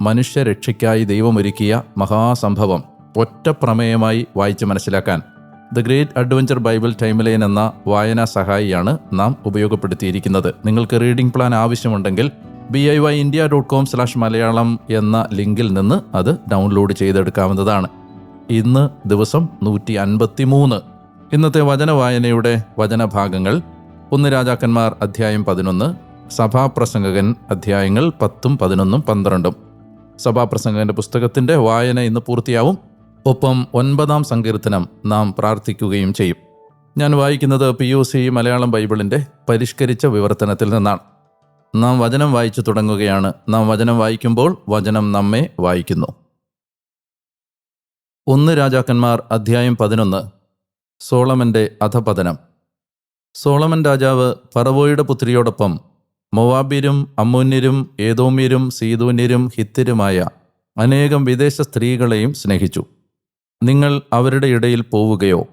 മനുഷ്യരക്ഷയ്ക്കായി ദൈവമൊരുക്കിയ മഹാസംഭവം ഒറ്റ പ്രമേയമായി വായിച്ച് മനസ്സിലാക്കാൻ the great adventure Bible timeline എന്ന വായനാ സഹായിയാണ് നാം ഉപയോഗപ്പെടുത്തിയിരിക്കുന്നത്. നിങ്ങൾക്ക് റീഡിംഗ് പ്ലാൻ ആവശ്യമുണ്ടെങ്കിൽ B I Y India dot com slash Malayalam എന്ന ലിങ്കിൽ നിന്ന് അത് ഡൗൺലോഡ് ചെയ്തെടുക്കാവുന്നതാണ്. ഇന്ന് ദിവസം നൂറ്റി അൻപത്തി മൂന്ന് ഇന്നത്തെ വചന വായനയുടെ വചനഭാഗങ്ങൾ ഒന്ന് രാജാക്കന്മാർ അധ്യായം പതിനൊന്ന് സഭാപ്രസംഗകൻ അധ്യായങ്ങൾ പത്തും പതിനൊന്നും പന്ത്രണ്ടും. സഭാപ്രസംഗകന്റെ പുസ്തകത്തിന്റെ വായന ഇന്ന് പൂർത്തിയാവും. ഒപ്പം ഒൻപതാം സങ്കീർത്തനം നാം പ്രാർത്ഥിക്കുകയും ചെയ്യും. ഞാൻ വായിക്കുന്നത് പി യു സി മലയാളം ബൈബിളിന്റെ പരിഷ്കരിച്ച വിവർത്തനത്തിൽ നിന്നാണ്. നാം വചനം വായിച്ചു തുടങ്ങുകയാണ്. നാം വചനം വായിക്കുമ്പോൾ വചനം നമ്മെ വായിക്കുന്നു. ഒന്ന് രാജാക്കന്മാർ അധ്യായം പതിനൊന്ന്. സോളമന്റെ അധപതനം. സോളമൻ രാജാവ് ഫറവോയുടെ പുത്രിയോടൊപ്പം മൊവാബിരും അമ്മൂന്യരും ഏതോമ്യരും സീതൂന്യരും ഹിത്തരുമായ അനേകം വിദേശ സ്ത്രീകളെയും സ്നേഹിച്ചു. നിങ്ങൾ അവരുടെ ഇടയിൽ പോവുകയോ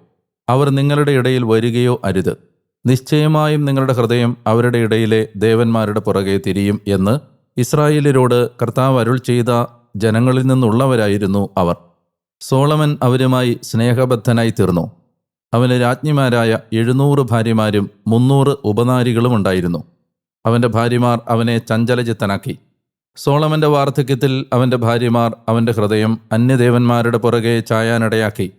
അവർ നിങ്ങളുടെ ഇടയിൽ വരികയോ അരുത്. നിശ്ചയമായും നിങ്ങളുടെ ഹൃദയം അവരുടെ ഇടയിലെ ദേവന്മാരുടെ പുറകെ തിരിയും എന്ന് ഇസ്രായേലിനോട് കർത്താവ് അരുൾ ചെയ്ത ജനങ്ങളിൽ നിന്നുള്ളവരായിരുന്നു അവർ. സോളമൻ അവരുമായി സ്നേഹബദ്ധനായി തീർന്നു. അവന് രാജ്ഞിമാരായ എഴുന്നൂറ് ഭാര്യമാരും മുന്നൂറ് ഉപനാരികളും ഉണ്ടായിരുന്നു. അവന്റെ ഭാര്യമാർ അവനെ ചഞ്ചലചിത്തനാക്കി. സോളമന്റെ വാർദ്ധക്യത്തിൽ അവന്റെ ഭാര്യമാർ അവന്റെ ഹൃദയം അന്യദേവന്മാരുടെ പുറകെ ചായാനിടയാക്കി.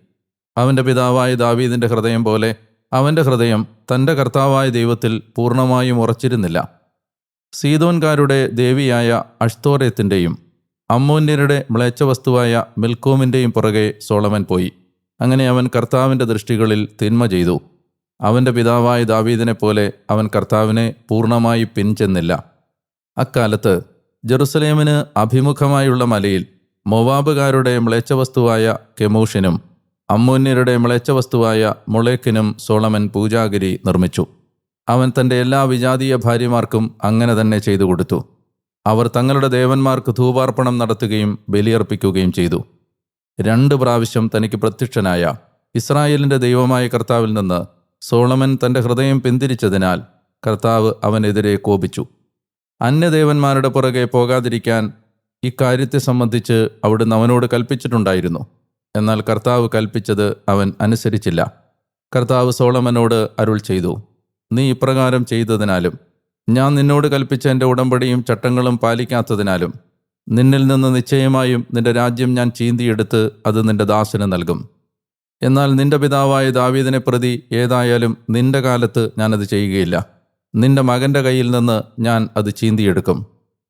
അവന്റെ പിതാവായ ദാവീദിന്റെ ഹൃദയം പോലെ അവന്റെ ഹൃദയം തന്റെ കർത്താവായ ദൈവത്തിൽ പൂർണമായും ഉറച്ചിരുന്നില്ല. സീതോൻകാരുടെ ദേവിയായ അഷ്തോറയത്തിന്റെയും അമ്മോന്യരുടെ മ്ലേച്ഛവസ്തുവായ മിൽക്കോമിന്റെയും പുറകെ സോളമൻ പോയി. അങ്ങനെ അവൻ കർത്താവിന്റെ ദൃഷ്ടികളിൽ തിന്മ ചെയ്തു. അവന്റെ പിതാവായ ദാവീദിനെ പോലെ അവൻ കർത്താവിനെ പൂർണമായി പിൻചെന്നില്ല. അക്കാലത്ത് ജെറുസലേമിന് അഭിമുഖമായുള്ള മലയിൽ മൊവാബുകാരുടെ മ്ലേച്ഛവസ്തുവായ കെമൂഷിനും അമ്മൂന്യരുടെ മ്ലേച്ഛവസ്തുവായ മുളേക്കിനും സോളമൻ പൂജാഗിരി നിർമ്മിച്ചു. അവൻ തന്റെ എല്ലാ വിജാതീയ ഭാര്യമാർക്കും അങ്ങനെ തന്നെ ചെയ്തു കൊടുത്തു. അവർ തങ്ങളുടെ ദേവന്മാർക്ക് ധൂപാർപ്പണം നടത്തുകയും ബലിയർപ്പിക്കുകയും ചെയ്തു. രണ്ട് പ്രാവശ്യം തനിക്ക് പ്രത്യക്ഷനായ ഇസ്രായേലിന്റെ ദൈവമായ കർത്താവിൽ നിന്ന് സോളമൻ തന്റെ ഹൃദയം പിന്തിരിച്ചതിനാൽ കർത്താവ് അവനെതിരെ കോപിച്ചു. അന്യദേവന്മാരുടെ പുറകെ പോകാതിരിക്കാൻ ഇക്കാര്യത്തെ സംബന്ധിച്ച് അവിടുന്ന് അവനോട് കൽപ്പിച്ചിട്ടുണ്ടായിരുന്നു. എന്നാൽ കർത്താവ് കൽപ്പിച്ചത് അവൻ അനുസരിച്ചില്ല. കർത്താവ് സോളമനോട് അരുൾ ചെയ്തു നീ ഇപ്രകാരം ചെയ്തതിനാലും ഞാൻ നിന്നോട് കൽപ്പിച്ച എന്റെ ഉടമ്പടിയും ചട്ടങ്ങളും പാലിക്കാത്തതിനാലും നിന്നിൽ നിന്ന് നിശ്ചയമായും നിന്റെ രാജ്യം ഞാൻ ചീന്തിയെടുത്ത് അത് നിന്റെ ദാസന് നൽകും. എന്നാൽ നിന്റെ പിതാവായ ദാവീദിനെ പ്രതി ഏതായാലും നിന്റെ കാലത്ത് ഞാനത് ചെയ്യുകയില്ല. നിന്റെ മകന്റെ കയ്യിൽ നിന്ന് ഞാൻ അത് ചീന്തിയെടുക്കും.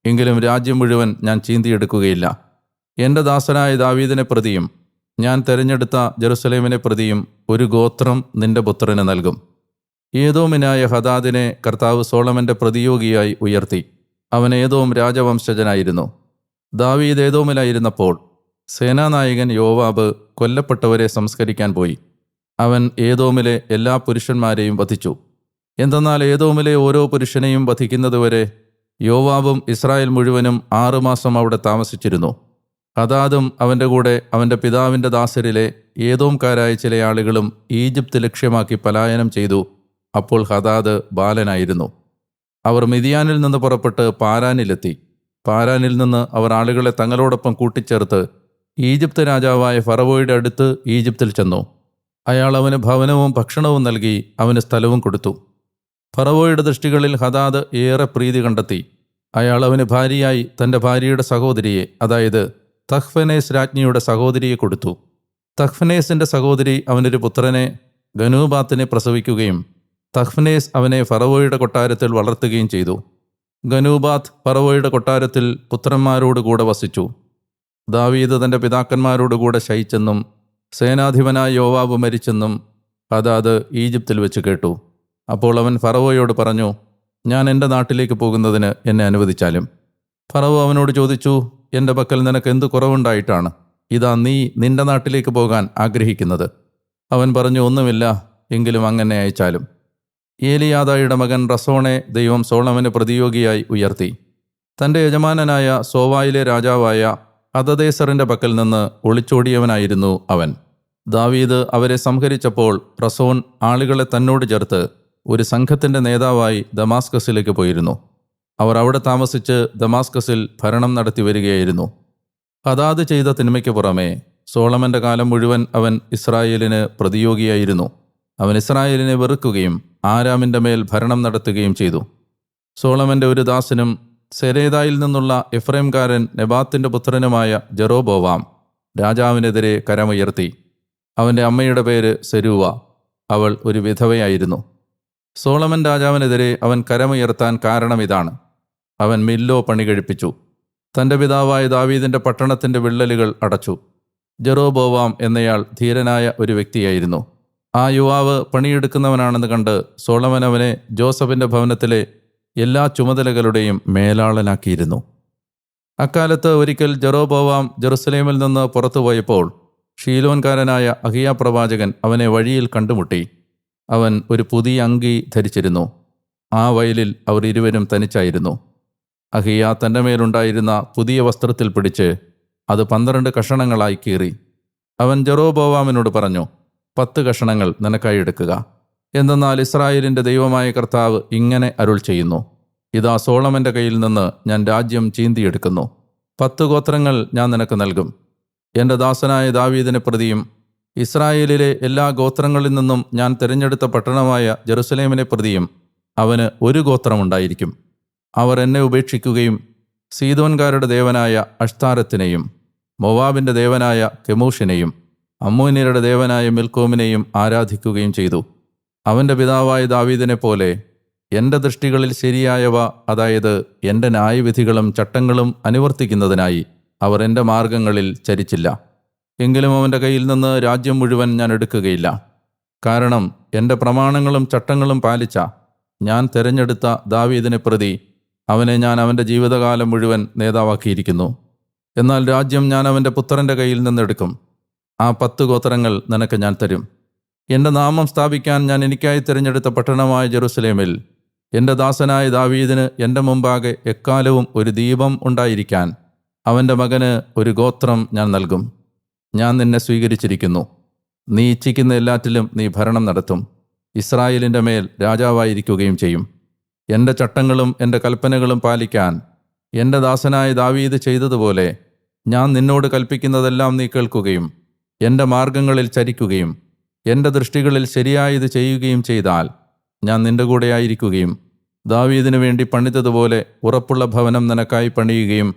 എങ്കിലും രാജ്യം മുഴുവൻ ഞാൻ ചീന്തിയെടുക്കുകയില്ല. എന്റെ ദാസനായ ദാവീദിനെ പ്രതിയും ഞാൻ തെരഞ്ഞെടുത്ത ജെറുസലേമിനെ പ്രതിയും ഒരു ഗോത്രം നിന്റെ പുത്രന് നൽകും. ഏതോമിനായ ഹദാദിനെ കർത്താവ് സോളമന്റെ പ്രതിയോഗിയായി ഉയർത്തി. അവൻ ഏതോം രാജവംശജനായിരുന്നു. ദാവീദ് ഏതോമിലായിരുന്നപ്പോൾ സേനാനായകൻ യോവാബ് കൊല്ലപ്പെട്ടവരെ സംസ്കരിക്കാൻ പോയി. അവൻ ഏതോമിലെ എല്ലാ പുരുഷന്മാരെയും വധിച്ചു. എന്തെന്നാൽ ഏതോമിലെ ഓരോ പുരുഷനെയും വധിക്കുന്നതുവരെ യോവാബും ഇസ്രായേൽ മുഴുവനും ആറുമാസം അവിടെ താമസിച്ചിരുന്നു. ഹദാദും അവന്റെ കൂടെ അവന്റെ പിതാവിന്റെ ദാസരിലെ ഏതോംകാരായ ചില ആളുകളും ഈജിപ്ത് ലക്ഷ്യമാക്കി പലായനം ചെയ്തു. അപ്പോൾ ഹദാദ് ബാലനായിരുന്നു. അവർ മിതിയാനിൽ നിന്ന് പുറപ്പെട്ട് പാരാനിലെത്തി. പാരാനിൽ നിന്ന് അവർ ആളുകളെ തങ്ങളോടൊപ്പം കൂട്ടിച്ചേർത്ത് ഈജിപ്ത് രാജാവായ ഫറവോയുടെ അടുത്ത് ഈജിപ്തിൽ ചെന്നു. അയാൾ അവന് ഭവനവും ഭക്ഷണവും നൽകി അവന് സ്ഥലവും കൊടുത്തു. ഫറവോയുടെ ദൃഷ്ടികളിൽ ഹദാദ് ഏറെ പ്രീതി കണ്ടെത്തി. അയാൾ അവന് ഭാര്യയായി തന്റെ ഭാര്യയുടെ സഹോദരിയെ അതായത് തഹ്ഫനേസ് രാജ്ഞിയുടെ സഹോദരിയെ കൊടുത്തു. തഹ്ഫനേസിന്റെ സഹോദരി അവനൊരു പുത്രനെ ഗനൂബാത്തിനെ പ്രസവിക്കുകയും തഹ്ഫനേസ് അവനെ ഫറവോയുടെ കൊട്ടാരത്തിൽ വളർത്തുകയും ചെയ്തു. ഗനൂബാത്ത് ഫറവോയുടെ കൊട്ടാരത്തിൽ പുത്രന്മാരോടുകൂടെ വസിച്ചു. ദാവീദ് തന്റെ പിതാക്കന്മാരോടുകൂടെ ശയിച്ചെന്നും സേനാധിപനായ യോവാബ് മരിച്ചെന്നും ഹദാദ് ഈജിപ്തിൽ വെച്ച് കേട്ടു. അപ്പോൾ അവൻ ഫറവോയോട് പറഞ്ഞു ഞാൻ എന്റെ നാട്ടിലേക്ക് പോകുന്നതിന് എന്നെ അനുവദിച്ചാലും? ഫറവോ അവനോട് ചോദിച്ചു എന്റെ പക്കൽ നിനക്ക് എന്ത് കുറവുണ്ടായിട്ടാണ്? ഇതാ നീ നിന്റെ നാട്ടിലേക്ക് പോകാൻ ആഗ്രഹിക്കുന്നത്. അവൻ പറഞ്ഞു ഒന്നുമില്ല എങ്കിലും അങ്ങനെ അയച്ചാലും. ഏലിയാദായുടെ മകൻ റസോണെ ദൈവം സോളമന് പ്രതിയോഗിയായി ഉയർത്തി. തന്റെ യജമാനനായ സോവായിലെ രാജാവായ അതദേസറിന്റെ പക്കൽ നിന്ന് ഒളിച്ചോടിയവനായിരുന്നു അവൻ. ദാവീദ് അവരെ സംഹരിച്ചപ്പോൾ റസോൻ ആളുകളെ തന്നോട് ചേർത്ത് ഒരു സംഘത്തിന്റെ നേതാവായി ദമാസ്കസിലേക്ക് പോയിരുന്നു. അവർ അവിടെ താമസിച്ച് ദമാസ്കസിൽ ഭരണം നടത്തി വരികയായിരുന്നു. ഹദാദ് ചെയ്ത തിന്മയ്ക്ക് പുറമെ സോളമന്റെ കാലം മുഴുവൻ അവൻ ഇസ്രായേലിന് പ്രതിയോഗിയായിരുന്നു. അവൻ ഇസ്രായേലിനെ വെറുക്കുകയും ആരാമിന്റെ മേൽ ഭരണം നടത്തുകയും ചെയ്തു. സോളമന്റെ ഒരു ദാസനും സെരേദായിൽ നിന്നുള്ള എഫ്രൈംകാരൻ നെബാത്തിന്റെ പുത്രനുമായ ജെറോബോവാം രാജാവിനെതിരെ കരമുയർത്തി. അവന്റെ അമ്മയുടെ പേര് സെരൂവ. അവൾ ഒരു വിധവയായിരുന്നു. സോളമൻ രാജാവിനെതിരെ അവൻ കരമുയർത്താൻ കാരണം ഇതാണ്. അവൻ മില്ലോ പണി കഴിപ്പിച്ചു. തന്റെ പിതാവായ ദാവീദിന്റെ പട്ടണത്തിന്റെ വിള്ളലുകൾ അടച്ചു. ജെറോബോവാം എന്നയാൾ ധീരനായ ഒരു വ്യക്തിയായിരുന്നു. ആ യുവാവ് പണിയെടുക്കുന്നവനാണെന്ന് കണ്ട് സോളമൻ അവനെ ജോസഫിന്റെ ഭവനത്തിലെ എല്ലാ ചുമതലകളുടെയും മേലാളനാക്കിയിരുന്നു. അക്കാലത്ത് ഒരിക്കൽ ജെറോബോവാം ജെറുസലേമിൽ നിന്ന് പുറത്തുപോയപ്പോൾ ഷീലോൻകാരനായ അഹിയ പ്രവാചകൻ അവനെ വഴിയിൽ കണ്ടുമുട്ടി. അവൻ ഒരു പുതിയ അങ്കി ധരിച്ചിരുന്നു. ആ വയലിൽ അവർ ഇരുവരും തനിച്ചായിരുന്നു. അഹിയ തന്റെ മേലുണ്ടായിരുന്ന പുതിയ വസ്ത്രത്തിൽ പിടിച്ച് അത് പന്ത്രണ്ട് കഷണങ്ങളായി കീറി. അവൻ ജെറോബോവാമിനോട് പറഞ്ഞു പത്ത് കഷണങ്ങൾ നിനക്കായി എടുക്കുക. എന്തെന്നാൽ ഇസ്രായേലിന്റെ ദൈവമായ കർത്താവ് ഇങ്ങനെ അരുൾ ചെയ്യുന്നു. ഇതാ സോളമന്റെ കയ്യിൽ നിന്ന് ഞാൻ രാജ്യം ചീന്തിയെടുക്കുന്നു. പത്ത് ഗോത്രങ്ങൾ ഞാൻ നിനക്ക് നൽകും. എന്റെ ദാസനായ ദാവീദിനെ പ്രതിയും ഇസ്രായേലിലെ എല്ലാ ഗോത്രങ്ങളിൽ നിന്നും ഞാൻ തിരഞ്ഞെടുത്ത പട്ടണമായ ജെറുസലേമിനെ പ്രതിയും അവന് ഒരു ഗോത്രമുണ്ടായിരിക്കും അവർ എന്നെ ഉപേക്ഷിക്കുകയും സീതോൻകാരുടെ ദേവനായ അഷ്താരത്തിനെയും മൊവാബിന്റെ ദേവനായ കെമൂഷിനെയും അമ്മൂനിയരുടെ ദേവനായ മിൽക്കോമിനെയും ആരാധിക്കുകയും ചെയ്തു. അവന്റെ പിതാവായ ദാവീദിനെ പോലെ എന്റെ ദൃഷ്ടികളിൽ ശരിയായവ അതായത് എന്റെ ന്യായവിധികളും ചട്ടങ്ങളും അനുവർത്തിക്കുന്നതിനായി അവർ എന്റെ മാർഗങ്ങളിൽ ചരിച്ചില്ല. എങ്കിലും അവന്റെ കയ്യിൽ നിന്ന് രാജ്യം മുഴുവൻ ഞാൻ എടുക്കുകയില്ല. കാരണം എന്റെ പ്രമാണങ്ങളും ചട്ടങ്ങളും പാലിച്ച ഞാൻ തിരഞ്ഞെടുത്ത ദാവീദിനെ പ്രതി അവനെ ഞാൻ അവന്റെ ജീവിതകാലം മുഴുവൻ നേതാവാക്കിയിരിക്കുന്നു. എന്നാൽ രാജ്യം ഞാൻ അവന്റെ പുത്രന്റെ കയ്യിൽ നിന്നെടുക്കും ആ പത്ത് ഗോത്രങ്ങൾ നിനക്ക് ഞാൻ തരും. എന്റെ നാമം സ്ഥാപിക്കാൻ ഞാൻ എനിക്കായി തിരഞ്ഞെടുത്ത പട്ടണമായ ജെറുസലേമിൽ എന്റെ ദാസനായ ദാവീദിന് എന്റെ മുമ്പാകെ എക്കാലവും ഒരു ദീപം ഉണ്ടായിരിക്കാൻ അവന്റെ മകന് ഒരു ഗോത്രം ഞാൻ നൽകും. ഞാൻ നിന്നെ സ്വീകരിച്ചിരിക്കുന്നു. നീ ഇച്ഛിക്കുന്ന എല്ലാറ്റിലും നീ ഭരണം നടത്തും. ഇസ്രായേലിന്റെ മേൽ രാജാവായിരിക്കുകയും ചെയ്യും. എന്റെ ചട്ടങ്ങളും എന്റെ കൽപ്പനകളും പാലിക്കാൻ എന്റെ ദാസനായ ദാവീദ് ചെയ്തതുപോലെ ഞാൻ നിന്നോട് കൽപ്പിക്കുന്നതെല്ലാം നീ കേൾക്കുകയും എന്റെ മാർഗങ്ങളിൽ ചരിക്കുകയും എന്റെ ദൃഷ്ടികളിൽ ശരിയായത് ചെയ്യുകയും ചെയ്താൽ ഞാൻ നിന്റെ കൂടെയായിരിക്കുകയും ദാവീദിന് വേണ്ടി പണിതതുപോലെ ഉറപ്പുള്ള ഭവനം നിനക്കായി പണിയുകയും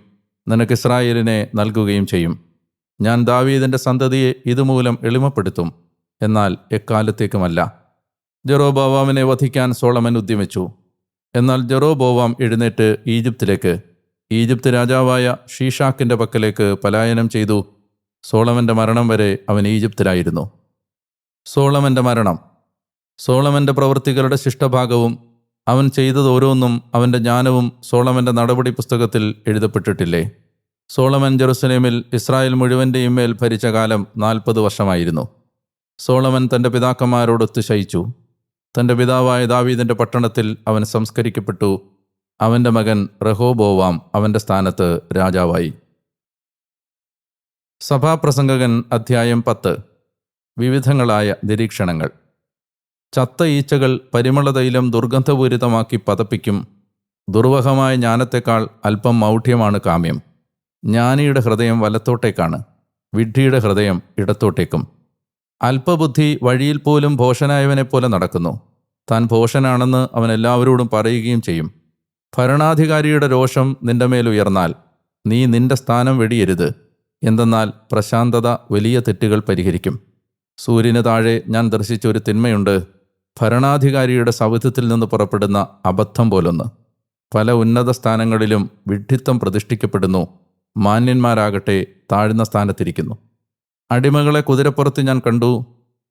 നിനക്ക് ഇസ്രായേലിനെ നൽകുകയും ചെയ്യും. ഞാൻ ദാവീദിന്റെ സന്തതിയെ ഇതുമൂലം എളിമപ്പെടുത്തും എന്നാൽ എക്കാലത്തേക്കുമല്ല. ജെറോബോവാമിനെ വധിക്കാൻ സോളമൻ ഉദ്യമിച്ചു. എന്നാൽ ജെറോബോവാം എഴുന്നേറ്റ് ഈജിപ്തിലേക്ക് ഈജിപ്ത് രാജാവായ ഷീഷാക്കിന്റെ പക്കലേക്ക് പലായനം ചെയ്തു. സോളമന്റെ മരണം വരെ അവൻ ഈജിപ്തിലായിരുന്നു. സോളമന്റെ മരണം. സോളമന്റെ പ്രവൃത്തികളുടെ ശിഷ്ടഭാഗവും അവൻ ചെയ്തത് ഓരോന്നും അവന്റെ ജ്ഞാനവും സോളമന്റെ നടപടി പുസ്തകത്തിൽ എഴുതപ്പെട്ടിട്ടില്ലേ? സോളമൻ ജെറുസലേമിൽ ഇസ്രായേൽ മുഴുവന്റെയും മേൽ ഭരിച്ച കാലം നാൽപ്പത് വർഷമായിരുന്നു. സോളമൻ തന്റെ പിതാക്കന്മാരോടൊത്ത് ശയിച്ചു തന്റെ പിതാവായ ദാവീദിന്റെ പട്ടണത്തിൽ അവൻ സംസ്കരിക്കപ്പെട്ടു. അവന്റെ മകൻ റഹോബോവാം അവന്റെ സ്ഥാനത്ത് രാജാവായി. സഭാപ്രസംഗകൻ അധ്യായം പത്ത്. വിവിധങ്ങളായ നിരീക്ഷണങ്ങൾ. ചത്ത ഈച്ചകൾ പരിമളതൈലം ദുർഗന്ധപൂരിതമാക്കി പതപ്പിക്കും. ദുർവഹമായ ജ്ഞാനത്തെക്കാൾ അല്പം മൗഢ്യമാണ് കാമ്യം. ജ്ഞാനിയുടെ ഹൃദയം വലത്തോട്ടേക്കാണ്. വിഡ്ഢിയുടെ ഹൃദയം ഇടത്തോട്ടേക്കും. അല്പബുദ്ധി വഴിയിൽ പോലും ഭോഷനായവനെ പോലെ നടക്കുന്നു. താൻ ഭോഷനാണെന്ന് അവൻ എല്ലാവരോടും പറയുകയും ചെയ്യും. ഭരണാധികാരിയുടെ രോഷം നിന്റെ മേൽ ഉയർന്നാൽ നീ നിന്റെ സ്ഥാനം വെടിയരുത്. എന്തെന്നാൽ പ്രശാന്തത വലിയ തെറ്റുകൾ പരിഹരിക്കും. സൂര്യന് താഴെ ഞാൻ ദർശിച്ച ഒരു തിന്മയുണ്ട്. ഭരണാധികാരിയുടെ സൗഹൃദത്തിൽ നിന്ന് പുറപ്പെടുന്ന അബദ്ധം പോലൊന്ന്. പല ഉന്നത സ്ഥാനങ്ങളിലും വിഡ്ഢിത്തം പ്രതിഷ്ഠിക്കപ്പെടുന്നു. മാന്യന്മാരാകട്ടെ താഴ്ന്ന സ്ഥാനത്തിരിക്കുന്നു. അടിമകളെ കുതിരപ്പുറത്ത് ഞാൻ കണ്ടു.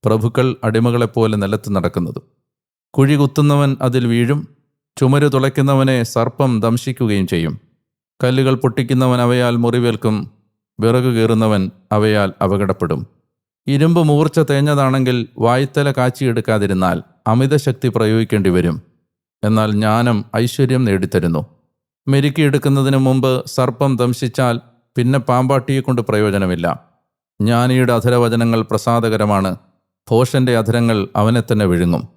പ്രഭുക്കൾ അടിമകളെപ്പോലെ നിലത്ത് നടക്കുന്നതും. കുഴി കുത്തുന്നവൻ അതിൽ വീഴും. ചുമര് തുളയ്ക്കുന്നവനെ സർപ്പം ദംശിക്കുകയും ചെയ്യും. കല്ലുകൾ പൊട്ടിക്കുന്നവൻ അവയാൽ മുറിവേൽക്കും. വിറകു കീറുന്നവൻ അവയാൽ അപകടപ്പെടും. ഇരുമ്പ് മൂർച്ച തേഞ്ഞതാണെങ്കിൽ വായ്ത്തല കാച്ചിയെടുക്കാതിരുന്നാൽ അമിതശക്തി പ്രയോഗിക്കേണ്ടി വരും. എന്നാൽ ജ്ഞാനം ഐശ്വര്യം നേടിത്തരുന്നു. മെരുക്കിയെടുക്കുന്നതിന് മുമ്പ് സർപ്പം ദംശിച്ചാൽ പിന്നെ പാമ്പാട്ടിയെ കൊണ്ട് പ്രയോജനമില്ല. ജ്ഞാനിയുടെ അധരവചനങ്ങൾ പ്രസാദകരമാണ്. ഭോഷന്റെ അധരങ്ങൾ അവനെ തന്നെ വിഴുങ്ങും.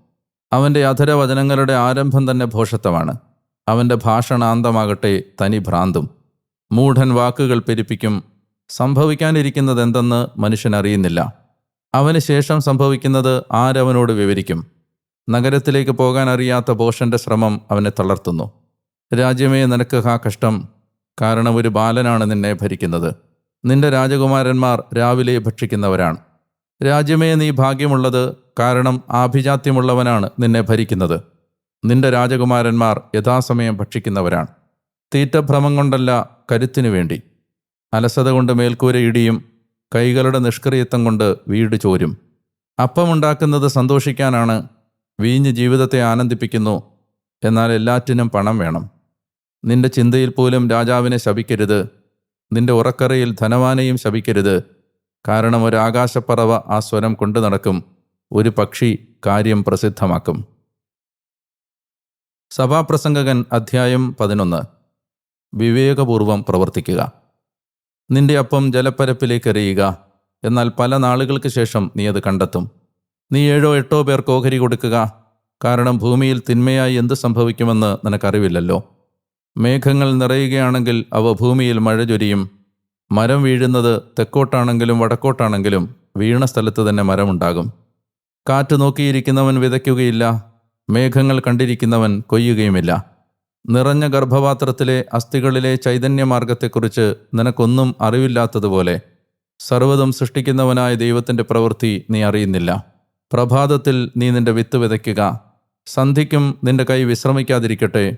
അവന്റെ അധരവചനങ്ങളുടെ ആരംഭം തന്നെ ഭോഷത്വമാണ് അവന്റെ ഭാഷണാന്തമാകട്ടെ തനി ഭ്രാന്തും. മൂഢൻ വാക്കുകൾ പെരുപ്പിക്കും സംഭവിക്കാനിരിക്കുന്നതെന്തെന്ന് മനുഷ്യൻ അറിയുന്നില്ല അവന് ശേഷം സംഭവിക്കുന്നത് ആരവനോട് വിവരിക്കും. നഗരത്തിലേക്ക് പോകാൻ അറിയാത്ത ബോഷന്റെ ശ്രമം അവനെ തളർത്തുന്നു. രാജ്യമേ നിനക്ക് ഹാ കഷ്ടം. കാരണം ഒരു ബാലനാണ് നിന്നെ ഭരിക്കുന്നത്. നിന്റെ രാജകുമാരന്മാർ രാവിലെ ഭക്ഷിക്കുന്നവരാണ്. രാജ്യമേ നീ ഭാഗ്യമുള്ളത് കാരണം ആഭിജാത്യമുള്ളവനാണ് നിന്നെ ഭരിക്കുന്നത്. നിന്റെ രാജകുമാരന്മാർ യഥാസമയം ഭക്ഷിക്കുന്നവരാണ്. തീറ്റഭ്രമം കൊണ്ടല്ല കരുത്തിനു വേണ്ടി. അലസത കൊണ്ട് മേൽക്കൂര ഇടിയും കൈകളുടെ നിഷ്ക്രിയത്വം കൊണ്ട് വീട് ചോരും. അപ്പമുണ്ടാക്കുന്നത് സന്തോഷിക്കാനാണ് വീഞ്ഞ് ജീവിതത്തെ ആനന്ദിപ്പിക്കുന്നു. എന്നാൽ എല്ലാറ്റിനും പണം വേണം. നിന്റെ ചിന്തയിൽ പോലും രാജാവിനെ ശപിക്കരുത്. നിന്റെ ഉറക്കറയിൽ ധനവാനെയും ശപിക്കരുത്. കാരണം ഒരു ആകാശപ്പറവ ആ സ്വരം കൊണ്ടു നടക്കും. ഒരു പക്ഷി കാര്യം പ്രസിദ്ധമാക്കും. സഭാപ്രസംഗകൻ അധ്യായം പതിനൊന്ന്. വിവേകപൂർവം പ്രവർത്തിക്കുക. നിന്റെ അപ്പം ജലപ്പരപ്പിലേക്ക് എറിയുക. എന്നാൽ പല നാളുകൾക്ക് ശേഷം നീ അത് കണ്ടെത്തും. നീ ഏഴോ എട്ടോ പേർ ഓഹരി കൊടുക്കുക. കാരണം ഭൂമിയിൽ തിന്മയായി എന്ത് സംഭവിക്കുമെന്ന് നിനക്കറിവില്ലല്ലോ. മേഘങ്ങൾ നിറയുകയാണെങ്കിൽ അവ ഭൂമിയിൽ മഴ ചൊരിയും. മരം വീഴുന്നത് തെക്കോട്ടാണെങ്കിലും വടക്കോട്ടാണെങ്കിലും വീണ സ്ഥലത്ത് തന്നെ മരമുണ്ടാകും. കാറ്റ് നോക്കിയിരിക്കുന്നവൻ വിതയ്ക്കുകയില്ല. മേഘങ്ങൾ കണ്ടിരിക്കുന്നവൻ കൊയ്യുകയുമില്ല. നിറഞ്ഞ ഗർഭപാത്രത്തിലെ അസ്ഥികളിലെ ചൈതന്യമാർഗത്തെക്കുറിച്ച് നിനക്കൊന്നും അറിവില്ലാത്തതുപോലെ സർവതും സൃഷ്ടിക്കുന്നവനായ ദൈവത്തിന്റെ പ്രവൃത്തി നീ അറിയുന്നില്ല. പ്രഭാതത്തിൽ നീ നിന്റെ വിത്ത് വിതയ്ക്കുക. സന്ധിക്കും നിന്റെ കൈ വിശ്രമിക്കാതിരിക്കട്ടെ.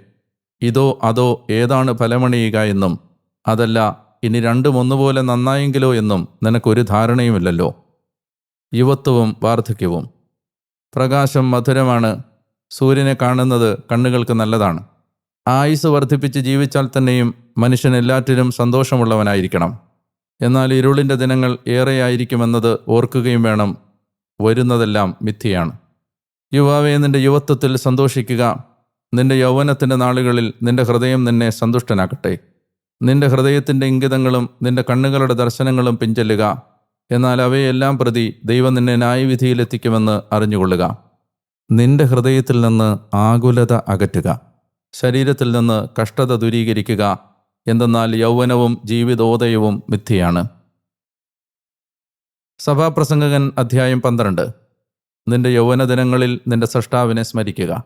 ഇതോ അതോ ഏതാണ് ഫലമണിയുക എന്നും അതല്ല ഇനി രണ്ടും ഒന്നുപോലെ നന്നായെങ്കിലോ എന്നും നിനക്കൊരു ധാരണയുമില്ലല്ലോ. യുവത്വവും വാർദ്ധക്യവും. പ്രകാശം മധുരമാണ്. സൂര്യനെ കാണുന്നത് കണ്ണുകൾക്ക് നല്ലതാണ്. ആയുസ് വർദ്ധിപ്പിച്ച് ജീവിച്ചാൽ തന്നെയും മനുഷ്യൻ എല്ലാറ്റിലും സന്തോഷമുള്ളവനായിരിക്കണം. എന്നാൽ ഇരുളിന്റെ ദിനങ്ങൾ ഏറെയായിരിക്കുമെന്നത് ഓർക്കുകയും വേണം. വരുന്നതെല്ലാം മിഥ്യയാണ്. യുവാവെ നിന്റെ യുവത്വത്തിൽ സന്തോഷിക്കുക. നിന്റെ യൗവനത്തിന്റെ നാളുകളിൽ നിന്റെ ഹൃദയം നിന്നെ സന്തുഷ്ടനാക്കട്ടെ. നിന്റെ ഹൃദയത്തിന്റെ ഇംഗിതങ്ങളും നിന്റെ കണ്ണുകളുടെ ദർശനങ്ങളും പിഞ്ചെല്ലുക എന്നാൽ അവയെല്ലാം പ്രതി ദൈവം നിന്നെ ന്യായവിധിയിലെത്തിക്കുമെന്ന് അറിഞ്ഞുകൊള്ളുക. നിന്റെ ഹൃദയത്തിൽ നിന്ന് ആകുലത അകറ്റുക. ശരീരത്തിൽ നിന്ന് കഷ്ടത ദൂരീകരിക്കുക എന്തെന്നാൽ യൗവനവും ജീവിതോദയവും മിഥ്യയാണ്. സഭാപ്രസംഗകൻ അധ്യായം പന്ത്രണ്ട്. നിന്റെ യൗവന ദിനങ്ങളിൽ നിന്റെ സൃഷ്ടാവിനെ സ്മരിക്കുക.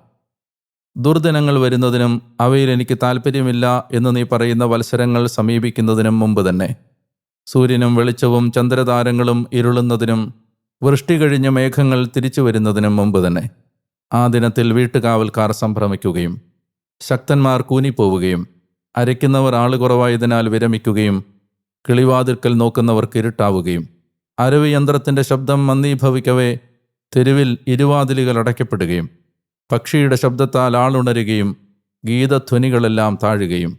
ദുർദിനങ്ങൾ വരുന്നതിനും അവയിൽ എനിക്ക് താല്പര്യമില്ല എന്ന് നീ പറയുന്ന വത്സരങ്ങൾ സമീപിക്കുന്നതിനും മുമ്പ് തന്നെ. സൂര്യനും വെളിച്ചവും ചന്ദ്രതാരങ്ങളും ഇരുളുന്നതിനും വൃഷ്ടി കഴിഞ്ഞ മേഘങ്ങൾ തിരിച്ചു വരുന്നതിനും മുമ്പ് തന്നെ. ആ ദിനത്തിൽ വീട്ടുകാവൽക്കാർ സംഭ്രമിക്കുകയും ശക്തന്മാർ കൂനിപ്പോവുകയും അരയ്ക്കുന്നവർ ആൾ കുറവായതിനാൽ വിരമിക്കുകയും കിളിവാതിൽക്കൽ നോക്കുന്നവർക്ക് ഇരുട്ടാവുകയും അരവ് യന്ത്രത്തിന്റെ ശബ്ദം മന്ദീഭവിക്കവേ തെരുവിൽ ഇരുവാതിലുകൾ അടയ്ക്കപ്പെടുകയും പക്ഷിയുടെ ശബ്ദത്താൽ ആളുണരുകയും ഗീതധ്വനികളെല്ലാം താഴുകയും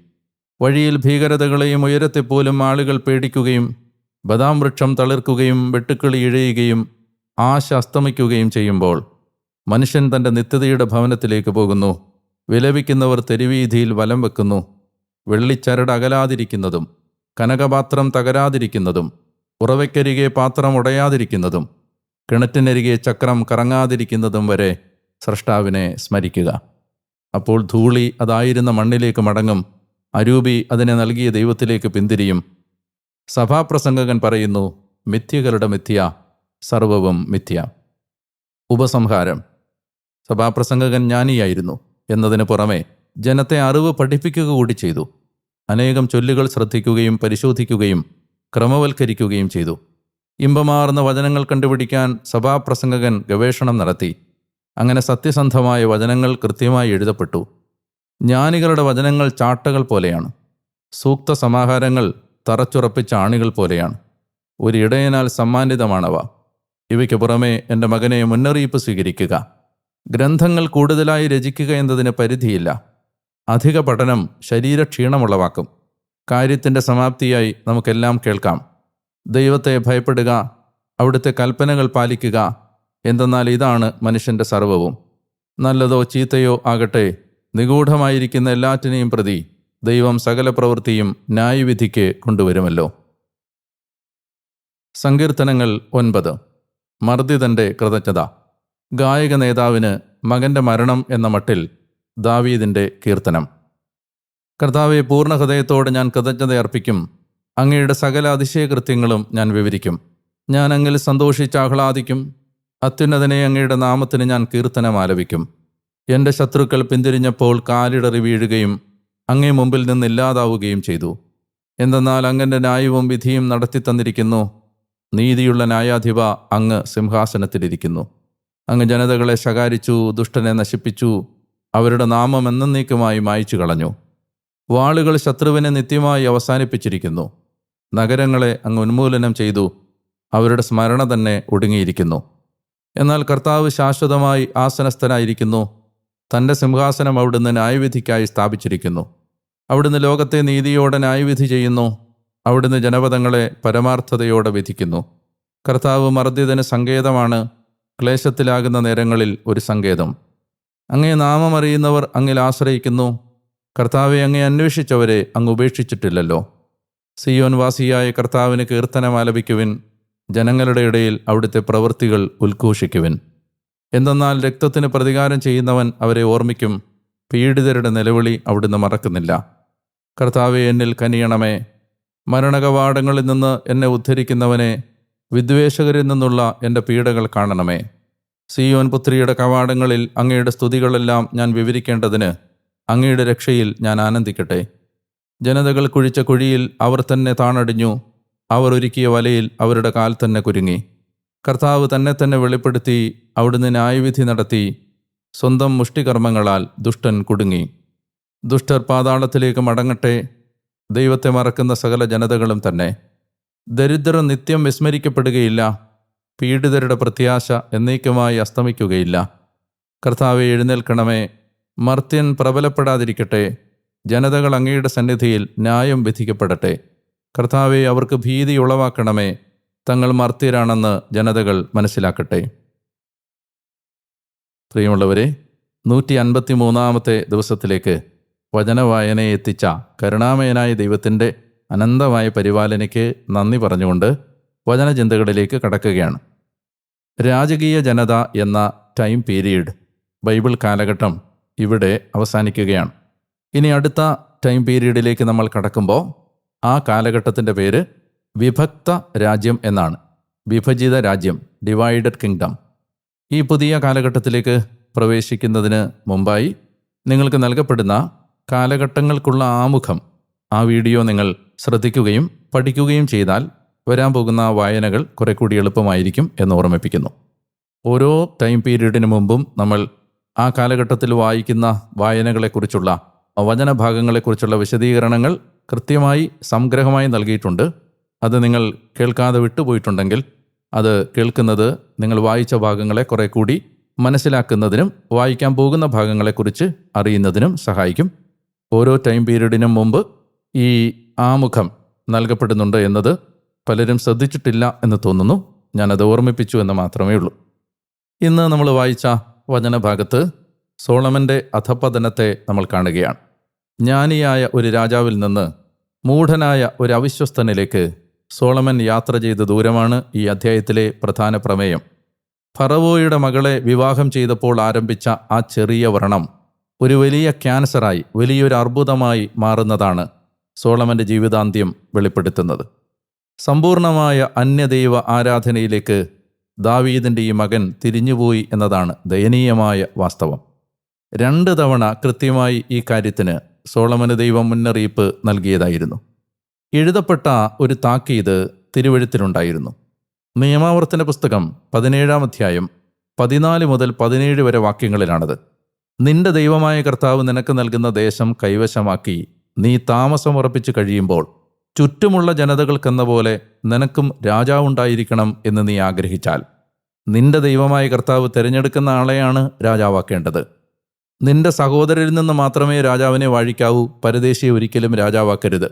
വഴിയിൽ ഭീകരതകളെയും ഉയരത്തെപ്പോലും ആളുകൾ പേടിക്കുകയും ബദാം വൃക്ഷം തളിർക്കുകയും വെട്ടുക്കിളി ഇഴയുകയും ആശ അസ്തമിക്കുകയും ചെയ്യുമ്പോൾ മനുഷ്യൻ തന്റെ നിത്യതയുടെ ഭവനത്തിലേക്ക് പോകുന്നു. വിലപിക്കുന്നവർ തെരുവീതിയിൽ വലം വെക്കുന്നു. വെള്ളിച്ചരട് അകലാതിരിക്കുന്നതും കനകപാത്രം തകരാതിരിക്കുന്നതും ഉറവയ്ക്കരികെ പാത്രം ഉടയാതിരിക്കുന്നതും കിണറ്റിനരികെ ചക്രം കറങ്ങാതിരിക്കുന്നതും വരെ സ്രഷ്ടാവിനെ സ്മരിക്കുക. അപ്പോൾ ധൂളി അതായിരുന്ന മണ്ണിലേക്ക് മടങ്ങും അരൂപി അതിനെ നൽകിയ ദൈവത്തിലേക്ക് പിന്തിരിയും. സഭാപ്രസംഗകൻ പറയുന്നു മിഥ്യകളുടെ മിഥ്യ സർവവും മിഥ്യ. ഉപസംഹാരം. സഭാപ്രസംഗകൻ ജ്ഞാനിയായിരുന്നു. എന്നതിന് പുറമെ ജനത്തെ അറിവ് പഠിപ്പിക്കുക കൂടി ചെയ്തു. അനേകം ചൊല്ലുകൾ ശ്രദ്ധിക്കുകയും പരിശോധിക്കുകയും ക്രമവൽക്കരിക്കുകയും ചെയ്തു. ഇമ്പമാർന്ന വചനങ്ങൾ കണ്ടുപിടിക്കാൻ സഭാപ്രസംഗകൻ ഗവേഷണം നടത്തി. അങ്ങനെ സത്യസന്ധമായ വചനങ്ങൾ കൃത്യമായി എഴുതപ്പെട്ടു. ജ്ഞാനികളുടെ വചനങ്ങൾ ചാട്ടകൾ പോലെയാണ്. സൂക്ത സമാഹാരങ്ങൾ തറച്ചുറപ്പിച്ച ആണികൾ പോലെയാണ്. ഒരു ഇടയനാൽ സമ്മാനിതമാണവ. ഇവയ്ക്ക് പുറമെ എന്റെ മകനെ മുന്നറിയിപ്പ് സ്വീകരിക്കുക. ഗ്രന്ഥങ്ങൾ കൂടുതലായി രചിക്കുക എന്നതിന് പരിധിയില്ല. അധിക പഠനം ശരീരക്ഷീണമുള്ളവാക്കും കാര്യത്തിന്റെ സമാപ്തിയായി നമുക്കെല്ലാം കേൾക്കാം. ദൈവത്തെ ഭയപ്പെടുക അവിടുത്തെ കൽപ്പനകൾ പാലിക്കുക എന്തെന്നാൽ ഇതാണ് മനുഷ്യന്റെ സർവവും. നല്ലതോ ചീത്തയോ ആകട്ടെ നിഗൂഢമായിരിക്കുന്ന എല്ലാറ്റിനെയും പ്രതി ദൈവം സകല പ്രവൃത്തിയും ന്യായവിധിക്ക് കൊണ്ടുവരുമല്ലോ. സങ്കീർത്തനങ്ങൾ ഒൻപത്. മർദ്ദിതന്റെ കൃതജ്ഞത. ഗായക നേതാവിന് മകന്റെ മരണം എന്ന മട്ടിൽ ദാവീദിന്റെ കീർത്തനം. കർത്താവെ പൂർണ ഹൃദയത്തോട് ഞാൻ കൃതജ്ഞത അർപ്പിക്കും. അങ്ങയുടെ സകല അതിശയകൃത്യങ്ങളും ഞാൻ വിവരിക്കും. ഞാൻ അങ്ങിൽ സന്തോഷിച്ച് ആഹ്ലാദിക്കും. അത്യുന്നതനെ അങ്ങയുടെ നാമത്തിന് ഞാൻ കീർത്തനം ആലപിക്കും. എന്റെ ശത്രുക്കൾ പിന്തിരിഞ്ഞപ്പോൾ കാലിടറി വീഴുകയും അങ്ങേ മുമ്പിൽ നിന്ന് ഇല്ലാതാവുകയും ചെയ്തു. എന്തെന്നാൽ അങ്ങന്റെ ന്യായവും വിധിയും നടത്തി തന്നിരിക്കുന്നു നീതിയുള്ള ന്യായാധിപ അങ്ങ് സിംഹാസനത്തിലിരിക്കുന്നു. അങ്ങ് ജനതകളെ ശകാരിച്ചു ദുഷ്ടനെ നശിപ്പിച്ചു അവരുടെ നാമം എന്നേക്കുമായി മായ്ച്ചു കളഞ്ഞു. വാളുകൾ ശത്രുവിനെ നിത്യമായി അവസാനിപ്പിച്ചിരിക്കുന്നു. നഗരങ്ങളെ അങ്ങ് ഉന്മൂലനം ചെയ്തു. അവരുടെ സ്മരണ തന്നെ ഒടുങ്ങിയിരിക്കുന്നു. എന്നാൽ കർത്താവ് ശാശ്വതമായി ആസനസ്ഥനായിരിക്കുന്നു. തന്റെ സിംഹാസനം അവിടുന്ന് ന്യായവിധിക്കായി സ്ഥാപിച്ചിരിക്കുന്നു. അവിടുന്ന് ലോകത്തെ നീതിയോടെ ന്യായവിധി ചെയ്യുന്നു. അവിടുന്ന് ജനപദങ്ങളെ പരമാർത്ഥതയോടെ വിധിക്കുന്നു. കർത്താവ് മർദ്ദിതന് സങ്കേതമാണ്. ക്ലേശത്തിലാകുന്ന നേരങ്ങളിൽ ഒരു സങ്കേതം. അങ്ങേ നാമം അറിയുന്നവർ അങ്ങിൽ ആശ്രയിക്കുന്നു. കർത്താവെ അങ്ങേ അന്വേഷിച്ചവരെ അങ്ങ് ഉപേക്ഷിച്ചിട്ടില്ലല്ലോ. സിയോൻവാസിയായ കർത്താവിന് കീർത്തനം ആലപിക്കുവിൻ. ജനങ്ങളുടെ ഇടയിൽ അവിടുത്തെ പ്രവൃത്തികൾ ഉദ്ഘോഷിക്കുവിൻ എന്തെന്നാൽ രക്തത്തിന് പ്രതികാരം ചെയ്യുന്നവൻ അവരെ ഓർമ്മിക്കും. പീഡിതരുടെ നിലവിളി അവിടുന്ന് മറക്കുന്നില്ല. കർത്താവെ എന്നിൽ കനിയണമേ. മരണകവാടങ്ങളിൽ നിന്ന് എന്നെ ഉദ്ധരിക്കുന്നവനെ വിദ്വേഷകരിൽ നിന്നുള്ള എന്റെ പീഡകൾ കാണണമേ. സിയോൻ പുത്രിയുടെ കവാടങ്ങളിൽ അങ്ങയുടെ സ്തുതികളെല്ലാം ഞാൻ വിവരിക്കേണ്ടതിന് അങ്ങയുടെ രക്ഷയിൽ ഞാൻ ആനന്ദിക്കട്ടെ. ജനതകൾ കുഴിച്ച കുഴിയിൽ അവർ തന്നെ താണടിഞ്ഞു അവർ ഒരുക്കിയ വലയിൽ അവരുടെ കാൽ തന്നെ കുരുങ്ങി. കർത്താവ് തന്നെ തന്നെ വെളിപ്പെടുത്തി അവിടുന്ന് ന്യായവിധി നടത്തി സ്വന്തം മുഷ്ടികർമ്മങ്ങളാൽ ദുഷ്ടൻ കുടുങ്ങി. ദുഷ്ടർ പാതാളത്തിലേക്ക് മടങ്ങട്ടെ ദൈവത്തെ മറക്കുന്ന സകല ജനതകളും തന്നെ. ദരിദ്രർ നിത്യം വിസ്മരിക്കപ്പെടുകയില്ല. പീഡിതരുടെ പ്രത്യാശ എന്നേക്കുമായി അസ്തമിക്കുകയില്ല. കർത്താവെ എഴുന്നേൽക്കണമേ. മർത്യൻ പ്രബലപ്പെടാതിരിക്കട്ടെ. ജനതകൾ അങ്ങയുടെ സന്നിധിയിൽ ന്യായം വിധിക്കപ്പെടട്ടെ. കർത്താവെ അവർക്ക് ഭീതി ഉളവാക്കണമേ. തങ്ങൾ മർത്യരാണെന്ന് ജനതകൾ മനസ്സിലാക്കട്ടെ. പ്രിയമുള്ളവരെ നൂറ്റി അൻപത്തി മൂന്നാമത്തെ ദിവസത്തിലേക്ക് വചനവായനയെത്തിച്ച കരുണാമയനായ ദൈവത്തിന്റെ അനന്തമായ പരിപാലനയ്ക്ക് നന്ദി പറഞ്ഞുകൊണ്ട് വചനചിന്തകളിലേക്ക് കടക്കുകയാണ്. രാജകീയ ജനത എന്ന ടൈം പീരീഡ് ബൈബിൾ കാലഘട്ടം ഇവിടെ അവസാനിക്കുകയാണ്. ഇനി അടുത്ത ടൈം പീരീഡിലേക്ക് നമ്മൾ കടക്കുമ്പോൾ ആ കാലഘട്ടത്തിന്റെ പേര് വിഭക്ത രാജ്യം എന്നാണ്. വിഭജിത രാജ്യം ഡിവൈഡഡ് കിങ്ഡം. ഈ പുതിയ കാലഘട്ടത്തിലേക്ക് പ്രവേശിക്കുന്നതിന് മുമ്പായി നിങ്ങൾക്ക് നൽകപ്പെടുന്ന കാലഘട്ടങ്ങൾക്കുള്ള ആമുഖം ആ വീഡിയോ നിങ്ങൾ ശ്രദ്ധിക്കുകയും പഠിക്കുകയും ചെയ്താൽ വരാൻ പോകുന്ന വായനകൾ കുറെ കൂടി എളുപ്പമായിരിക്കും എന്ന് ഓർമ്മിപ്പിക്കുന്നു. ഓരോ ടൈം പീരീഡിന് മുമ്പും നമ്മൾ ആ കാലഘട്ടത്തിൽ വായിക്കുന്ന വായനകളെക്കുറിച്ചുള്ള വചനഭാഗങ്ങളെക്കുറിച്ചുള്ള വിശദീകരണങ്ങൾ കൃത്യമായി സംഗ്രഹമായി നൽകിയിട്ടുണ്ട്. അത് നിങ്ങൾ കേൾക്കാതെ വിട്ടുപോയിട്ടുണ്ടെങ്കിൽ അത് കേൾക്കുന്നത് നിങ്ങൾ വായിച്ച ഭാഗങ്ങളെ കുറെ കൂടി മനസ്സിലാക്കുന്നതിനും വായിക്കാൻ പോകുന്ന ഭാഗങ്ങളെക്കുറിച്ച് അറിയുന്നതിനും സഹായിക്കും. ഓരോ ടൈം പീരീഡിനും മുമ്പ് ഈ ആമുഖം നൽകപ്പെടുന്നുണ്ട് എന്നത് പലരും ശ്രദ്ധിച്ചിട്ടില്ല എന്ന് തോന്നുന്നു. ഞാനത് ഓർമ്മിപ്പിച്ചു എന്ന് മാത്രമേ ഉള്ളൂ. ഇന്ന് നമ്മൾ വായിച്ച വചനഭാഗത്ത് സോളമന്റെ അധപതനത്തെ നമ്മൾ കാണുകയാണ്. ജ്ഞാനിയായ ഒരു രാജാവിൽ നിന്ന് മൂഢനായ ഒരു അവിശ്വസ്തനിലേക്ക് സോളമൻ യാത്ര ചെയ്ത ദൂരമാണ് ഈ അധ്യായത്തിലെ പ്രധാന പ്രമേയം. ഫറവോയുടെ മകളെ വിവാഹം ചെയ്തപ്പോൾ ആരംഭിച്ച ആ ചെറിയ വ്രണം ഒരു വലിയ ക്യാൻസറായി വലിയൊരു അർബുദമായി മാറുന്നതാണ് സോളമന്റെ ജീവിതാന്ത്യം വെളിപ്പെടുത്തുന്നത്. സമ്പൂർണമായ അന്യദൈവ ആരാധനയിലേക്ക് ദാവീദിന്റെ ഈ മകൻ തിരിഞ്ഞുപോയി എന്നതാണ് ദയനീയമായ വാസ്തവം. രണ്ട് തവണ കൃത്യമായി ഈ കാര്യത്തിന് സോളമന് ദൈവം മുന്നറിയിപ്പ് നൽകിയതായിരുന്നു. എഴുതപ്പെട്ട ഒരു താക്കീത് തിരുവഴുത്തിലുണ്ടായിരുന്നു. നിയമാവർത്തന പുസ്തകം പതിനേഴാം അധ്യായം പതിനാല് മുതൽ പതിനേഴ് വരെ വാക്യങ്ങളിലാണത്. നിന്റെ ദൈവമായ കർത്താവ് നിനക്ക് നൽകുന്ന ദേശം കൈവശമാക്കി നീ താമസം ഉറപ്പിച്ചു കഴിയുമ്പോൾ ചുറ്റുമുള്ള ജനതകൾക്കെന്ന പോലെ നിനക്കും രാജാവുണ്ടായിരിക്കണം എന്ന് നീ ആഗ്രഹിച്ചാൽ നിന്റെ ദൈവമായ കർത്താവ് തിരഞ്ഞെടുക്കുന്ന ആളെയാണ് രാജാവാക്കേണ്ടത്. നിന്റെ സഹോദരരിൽ നിന്ന് മാത്രമേ രാജാവിനെ വാഴിക്കാവൂ പരദേശിയെ ഒരിക്കലും രാജാവാക്കരുത്.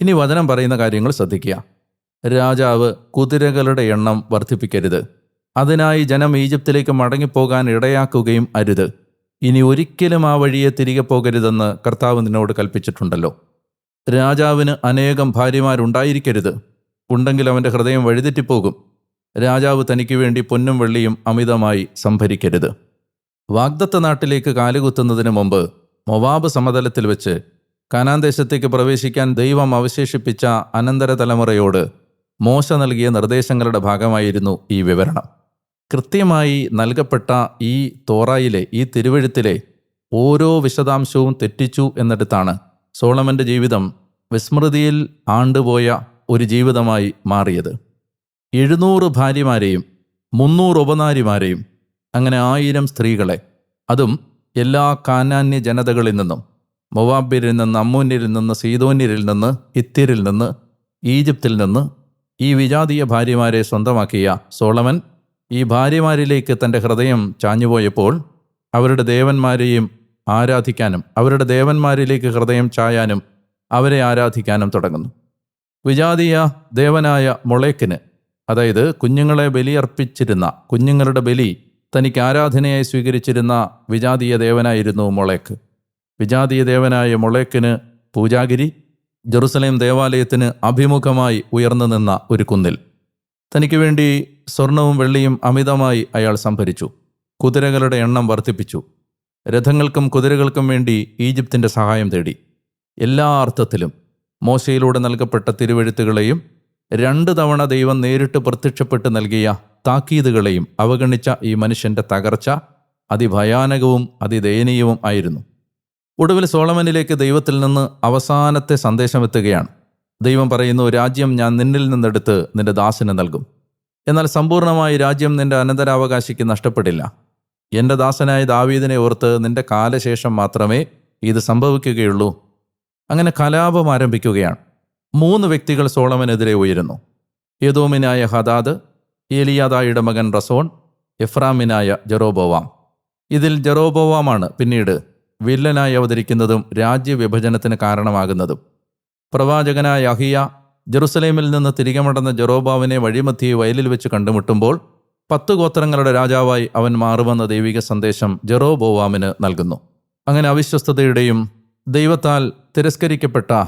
ഇനി വചനം പറയുന്ന കാര്യങ്ങൾ ശ്രദ്ധിക്കുക. രാജാവ് കുതിരകളുടെ എണ്ണം വർദ്ധിപ്പിക്കരുത്. അതിനായി ജനം ഈജിപ്തിലേക്ക് മടങ്ങിപ്പോകാൻ ഇടയാക്കുകയും അരുത്. ഇനി ഒരിക്കലും ആ വഴിയെ തിരികെ പോകരുതെന്ന് കർത്താവ് നിന്നോട് കൽപ്പിച്ചിട്ടുണ്ടല്ലോ. രാജാവിന് അനേകം ഭാര്യമാരുണ്ടായിരിക്കരുത്. ഉണ്ടെങ്കിൽ അവന്റെ ഹൃദയം വഴിതെറ്റിപ്പോകും. രാജാവ് തനിക്ക് വേണ്ടി പൊന്നും വെള്ളിയും അമിതമായി സംഭരിക്കരുത്. വാഗ്ദത്ത നാട്ടിലേക്ക് കാലുകുത്തുന്നതിന് മുമ്പ് മൊവാബ് സമതലത്തിൽ വെച്ച് കനാൻ ദേശത്തേക്ക് പ്രവേശിക്കാൻ ദൈവം അവശേഷിപ്പിച്ച അനന്തര തലമുറയോട് മോശ നൽകിയ നിർദ്ദേശങ്ങളുടെ ഭാഗമായിരുന്നു ഈ വിവരണം. കൃത്യമായി നൽകപ്പെട്ട ഈ തോറായിലെ ഈ തിരുവഴുത്തിലെ ഓരോ വിശദാംശവും തെറ്റിച്ചു എന്നിടത്താണ് സോളമന്റെ ജീവിതം വിസ്മൃതിയിൽ ആണ്ടുപോയ ഒരു ജീവിതമായി മാറിയത്. എഴുന്നൂറ് ഭാര്യമാരെയും മുന്നൂറ് ഉപനാരിമാരെയും അങ്ങനെ ആയിരം സ്ത്രീകളെ. അതും എല്ലാ കാനാന്യ ജനതകളിൽ നിന്നും മൊവാബ്യരിൽ നിന്ന് അമ്മൂന്യരിൽ നിന്ന് സീതോന്യരിൽ നിന്ന് ഇത്യരിൽ നിന്ന് ഈജിപ്തിൽ നിന്ന് ഈ വിജാതീയ ഭാര്യമാരെ സ്വന്തമാക്കിയ സോളമൻ ഈ ഭാര്യമാരിലേക്ക് തന്റെ ഹൃദയം ചാഞ്ഞുപോയപ്പോൾ അവരുടെ ദേവന്മാരെയും ആരാധിക്കാനും അവരുടെ ദേവന്മാരിലേക്ക് ഹൃദയം ചായാനും അവരെ ആരാധിക്കാനും തുടങ്ങുന്നു. വിജാതീയ ദേവനായ മൊളേക്കിന് അതായത് കുഞ്ഞുങ്ങളെ ബലിയർപ്പിച്ചിരുന്ന കുഞ്ഞുങ്ങളുടെ ബലി തനിക്ക് ആരാധനയായി സ്വീകരിച്ചിരുന്ന വിജാതീയ ദേവനായിരുന്നു മൊളേക്ക്. വിജാതീയ ദേവനായ മൊളേക്കിന് പൂജാഗിരി ജെറുസലേം ദേവാലയത്തിന് അഭിമുഖമായി ഉയർന്നു നിന്ന ഒരു കുന്നിൽ. തനിക്ക് വേണ്ടി സ്വർണവും വെള്ളിയും അമിതമായി അയാൾ സംഭരിച്ചു. കുതിരകളുടെ എണ്ണം വർദ്ധിപ്പിച്ചു. രഥങ്ങൾക്കും കുതിരകൾക്കും വേണ്ടി ഈജിപ്തിന്റെ സഹായം തേടി. എല്ലാ അർത്ഥത്തിലും മോശയിലൂടെ നൽകപ്പെട്ട തിരുവഴുത്തുകളെയും രണ്ട് തവണ ദൈവം നേരിട്ട് പ്രത്യക്ഷപ്പെട്ട് നൽകിയ താക്കീതുകളെയും അവഗണിച്ച ഈ മനുഷ്യന്റെ തകർച്ച അതിഭയാനകവും അതിദയനീയവും ആയിരുന്നു. ഒടുവിൽ സോളമനിലേക്ക് ദൈവത്തിൽ നിന്ന് അവസാനത്തെ സന്ദേശമെത്തുകയാണ്. ദൈവം പറയുന്നു രാജ്യം ഞാൻ നിന്നിൽ നിന്നെടുത്ത് നിന്റെ ദാസന് നൽകും. എന്നാൽ സമ്പൂർണമായി രാജ്യം നിന്റെ അനന്തരാവകാശിക്ക് നഷ്ടപ്പെടില്ല. എന്റെ ദാസനായ ദാവീദിനെ ഓർത്ത് നിന്റെ കാലശേഷം മാത്രമേ ഇത് സംഭവിക്കുകയുള്ളൂ. അങ്ങനെ കലാപം ആരംഭിക്കുകയാണ്. മൂന്ന് വ്യക്തികൾ സോളമനെതിരെ ഉയരുന്നു. യദോമിനായ ഹദാദ് ഏലിയാദായുടെ മകൻ റസോൺ എഫ്രാമിനായ ജെറോബോവാം. ഇതിൽ ജെറോബോവാമാണ് പിന്നീട് വില്ലനായി അവതരിക്കുന്നതും രാജ്യവിഭജനത്തിന് കാരണമാകുന്നതും. പ്രവാചകനായ അഹിയ ജെറുസലേമിൽ നിന്ന് തിരികെ മടന്ന ജെറോബാവിനെ വഴിമധ്യേ വയലിൽ വെച്ച് കണ്ടുമുട്ടുമ്പോൾ പത്ത് ഗോത്രങ്ങളുടെ രാജാവായി അവൻ മാറുമെന്ന ദൈവിക സന്ദേശം ജെറോബോവാമിന് നൽകുന്നു. അങ്ങനെ അവിശ്വസ്തതയുടെയും ദൈവത്താൽ തിരസ്കരിക്കപ്പെട്ട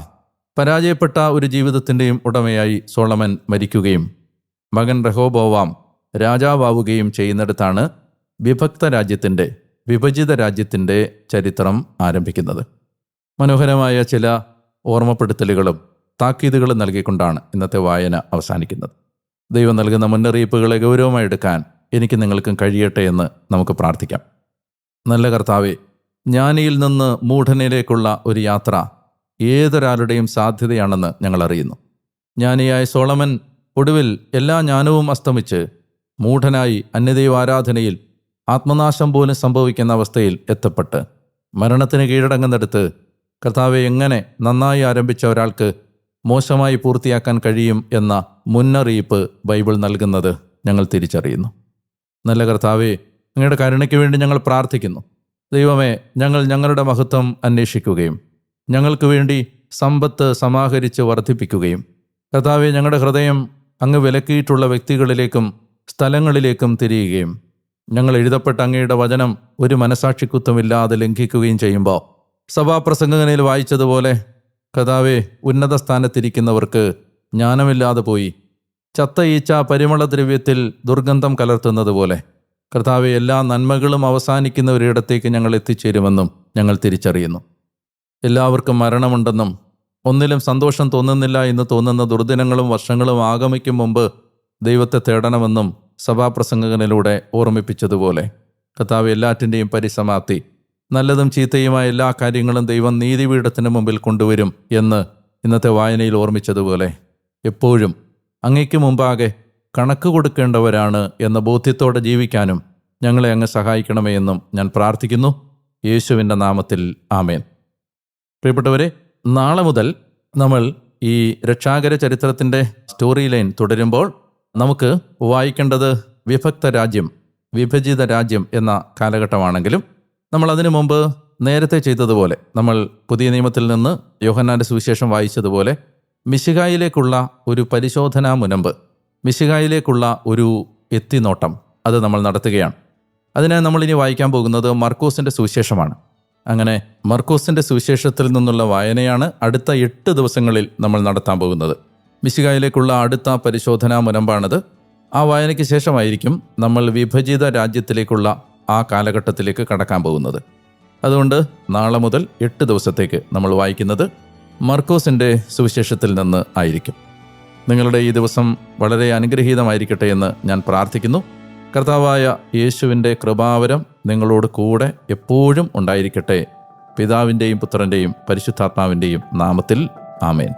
പരാജയപ്പെട്ട ഒരു ജീവിതത്തിന്റെയും ഉടമയായി സോളമൻ മരിക്കുകയും മകൻ റഹോബോവാം രാജാവാവുകയും ചെയ്യുന്നിടത്താണ് വിഭക്ത രാജ്യത്തിന്റെ വിഭജിത രാജ്യത്തിന്റെ ചരിത്രം ആരംഭിക്കുന്നത്. മനോഹരമായ ചില ഓർമ്മപ്പെടുത്തലുകളും താക്കീതുകളും നൽകിക്കൊണ്ടാണ് ഇന്നത്തെ വായന അവസാനിക്കുന്നത്. ദൈവം നൽകുന്ന മുന്നറിയിപ്പുകളെ ഗൗരവമായി എടുക്കാൻ എനിക്ക് നിങ്ങൾക്കും കഴിയട്ടെ എന്ന് നമുക്ക് പ്രാർത്ഥിക്കാം. നല്ല കർത്താവെ ജ്ഞാനിയിൽ നിന്ന് മൂഢനിലേക്കുള്ള ഒരു യാത്ര ഏതൊരാളുടെയും സാധ്യതയാണെന്ന് ഞങ്ങൾ അറിയുന്നു. ജ്ഞാനിയായ സോളമൻ ഒടുവിൽ എല്ലാ ജ്ഞാനവും അസ്തമിച്ച് മൂഢനായി അന്യദൈവ ആരാധനയിൽ ആത്മനാശം പോലും സംഭവിക്കുന്ന അവസ്ഥയിൽ എത്തപ്പെട്ട് മരണത്തിന് കീഴടങ്ങുന്നിടത്ത് കർത്താവെ എങ്ങനെ നന്നായി ആരംഭിച്ച ഒരാൾക്ക് മോശമായി പൂർത്തിയാക്കാൻ കഴിയും എന്ന മുന്നറിയിപ്പ് ബൈബിൾ നൽകുന്നത് ഞങ്ങൾ തിരിച്ചറിയുന്നു. നല്ല കർത്താവേ അങ്ങയുടെ കരുണയ്ക്ക് വേണ്ടി ഞങ്ങൾ പ്രാർത്ഥിക്കുന്നു. ദൈവമേ ഞങ്ങൾ ഞങ്ങളുടെ മഹത്വം അന്വേഷിക്കുകയും ഞങ്ങൾക്ക് വേണ്ടി സമ്പത്ത് സമാഹരിച്ച് വർദ്ധിപ്പിക്കുകയും കർത്താവെ ഞങ്ങളുടെ ഹൃദയം അങ്ങ് വിലക്കിയിട്ടുള്ള വ്യക്തികളിലേക്കും സ്ഥലങ്ങളിലേക്കും തിരിയുകയും ഞങ്ങൾ എഴുതപ്പെട്ട അങ്ങയുടെ വചനം ഒരു മനസാക്ഷിക്കുത്തമില്ലാതെ ലംഘിക്കുകയും ചെയ്യുമ്പോൾ സഭാപ്രസംഗങ്ങളിൽ വായിച്ചതുപോലെ കഥാവെ ഉന്നത സ്ഥാനത്തിരിക്കുന്നവർക്ക് ജ്ഞാനമില്ലാതെ പോയി. ചത്ത ഈച്ച പരിമളദ്രവ്യത്തിൽ ദുർഗന്ധം കലർത്തുന്നത് പോലെ കർത്താവെ എല്ലാ നന്മകളും അവസാനിക്കുന്ന ഒരിടത്തേക്ക് ഞങ്ങൾ എത്തിച്ചേരുമെന്നും ഞങ്ങൾ തിരിച്ചറിയുന്നു. എല്ലാവർക്കും മരണമുണ്ടെന്നും ഒന്നിലും സന്തോഷം തോന്നുന്നില്ല എന്ന് തോന്നുന്ന ദുർദിനങ്ങളും വർഷങ്ങളും ആഗമിക്കും മുമ്പ് ദൈവത്തെ തേടണമെന്നും സഭാപ്രസംഗങ്ങളിലൂടെ ഓർമ്മിപ്പിച്ചതുപോലെ. കർത്താവ് എല്ലാറ്റിന്റെയും പരിസമാപ്തി നല്ലതും ചീത്തയുമായ എല്ലാ കാര്യങ്ങളും ദൈവം നീതിപീഠത്തിന് മുമ്പിൽ കൊണ്ടുവരും എന്ന് ഇന്നത്തെ വായനയിൽ ഓർമ്മിച്ചതുപോലെ എപ്പോഴും അങ്ങയ്ക്ക് മുമ്പാകെ കണക്ക് കൊടുക്കേണ്ടവരാണ് എന്ന ബോധ്യത്തോടെ ജീവിക്കാനും ഞങ്ങളെ അങ്ങ് സഹായിക്കണമേ എന്നും ഞാൻ പ്രാർത്ഥിക്കുന്നു. യേശുവിന്റെ നാമത്തിൽ ആമേൻ. പ്രിയപ്പെട്ടവരെ നാളെ മുതൽ നമ്മൾ ഈ രക്ഷാകര ചരിത്രത്തിന്റെ സ്റ്റോറി ലൈൻ തുടരുമ്പോൾ നമുക്ക് വായിക്കേണ്ടത് വിഭക്ത രാജ്യം വിഭജിത രാജ്യം എന്ന കാലഘട്ടമാണെങ്കിലും നമ്മൾ അതിനു മുമ്പ് നേരത്തെ ചെയ്തതുപോലെ നമ്മൾ പുതിയ നിയമത്തിൽ നിന്ന് യോഹന്നാന്റെ സുവിശേഷം വായിച്ചതുപോലെ മിശികായിലേക്കുള്ള ഒരു പരിശോധനാ മുനമ്പ് മിശികായിലേക്കുള്ള ഒരു എത്തിനോട്ടം അത് നമ്മൾ നടത്തുകയാണ്. അതിനായി നമ്മളിനി വായിക്കാൻ പോകുന്നത് മർക്കോസിന്റെ സുവിശേഷമാണ്. അങ്ങനെ മർക്കോസിന്റെ സുവിശേഷത്തിൽ നിന്നുള്ള വായനയാണ് അടുത്ത എട്ട് ദിവസങ്ങളിൽ നമ്മൾ നടത്താൻ പോകുന്നത്. മിശികായിലേക്കുള്ള അടുത്ത പരിശോധനാ മുനമ്പാണത്. ആ വായനയ്ക്ക് ശേഷമായിരിക്കും നമ്മൾ വിഭജിത രാജ്യത്തിലേക്കുള്ള ആ കാലഘട്ടത്തിലേക്ക് കടക്കാൻ പോകുന്നത്. അതുകൊണ്ട് നാളെ മുതൽ എട്ട് ദിവസത്തേക്ക് നമ്മൾ വായിക്കുന്നത് മർക്കോസിന്റെ സുവിശേഷത്തിൽ നിന്ന് ആയിരിക്കും. നിങ്ങളുടെ ഈ ദിവസം വളരെ അനുഗ്രഹീതമായിരിക്കട്ടെ എന്ന് ഞാൻ പ്രാർത്ഥിക്കുന്നു. കർത്താവായ യേശുവിന്റെ കൃപാവരം നിങ്ങളോട് കൂടെ എപ്പോഴും ഉണ്ടായിരിക്കട്ടെ. പിതാവിന്റെയും പുത്രന്റെയും പരിശുദ്ധാത്മാവിന്റെയും നാമത്തിൽ ആമേൻ.